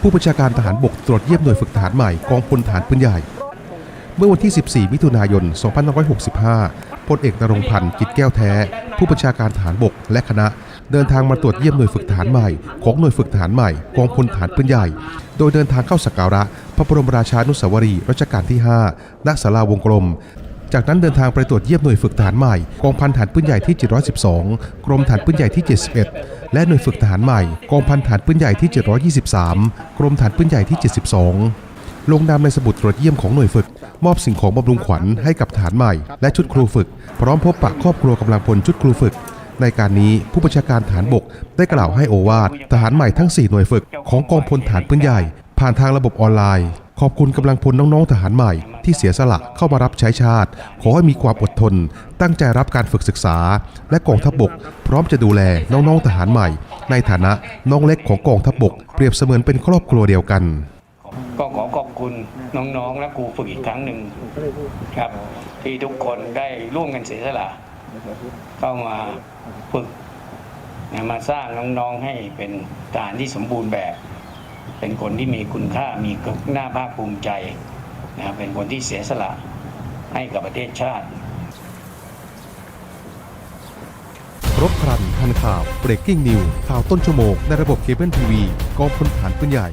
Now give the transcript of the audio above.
ผู้บัญชาการทหารบกตรวจเยี่ยมหน่วยฝึกทหารใหม่กองพลทหารปืนใหญ่ เมื่อวันที่ 14 มิถุนายน 2565 พลเอกนรงพันธ์กิจแก้วแท้ ผู้บัญชาการทหารบกและคณะ เดินทางมาตรวจเยี่ยมหน่วยฝึกทหารใหม่ ของหน่วยฝึกทหารใหม่กองพลทหารปืนใหญ่ โดยเดินทางเข้าสักการะ พระบรมราชานุสาวรีย์รัชกาลที่ 5 ณ ศาลาวงกลม จากนั้นเดินทางไปตรวจเยี่ยมหน่วยฝึกทหารใหม่กองพันฐานปืนใหญ่ที่ 712 กรมฐานปืนใหญ่ที่ 71 และหน่วยฝึกทหารใหม่กองพันฐานปืนใหญ่ที่ 723 กรมฐานปืนใหญ่ที่ 72ลงนามในสมุดตรวจเยี่ยมของหน่วยฝึก มอบสิ่งของบำรุงขวัญให้กับฐานใหม่ และชุดครูฝึก พร้อมพบปะครอบครัวกำลังพลชุดครูฝึก ในการนี้ผู้บัญชาการฐานบกได้กล่าวให้โอวาททหารใหม่ทั้ง 4 หน่วยฝึก ของกองพลฐานปืนใหญ่ ผ่านทางระบบออนไลน์ ขอบคุณกำลังพลน้องๆทหารใหม่ ที่เสียสละเข้ามารับใช้ชาติ ขอให้มีความอดทน ตั้งใจรับการฝึกศึกษา และกองทัพบกพร้อมจะดูแลน้องๆทหารใหม่ ในฐานะน้องเล็กของกองทัพบก เปรียบเสมือนเป็นครอบครัวเดียวกัน ก็ขอขอบคุณน้องๆและครูฝึกอีกครั้งหนึ่งครับ ที่ทุกคนได้ร่วมกันเสียสละเข้ามาฝึกมาสร้างน้องๆให้เป็นทหารที่สมบูรณ์แบบ เป็นคนที่มีคุณค่ามีหน้าภาคภูมิใจนะเป็นคนที่เสียสละให้กับประเทศชาติรบครันทันข่าว breaking news ข่าวต้นชั่วโมงในระบบเคเบิลทีวีกองพลฐานปืนใหญ่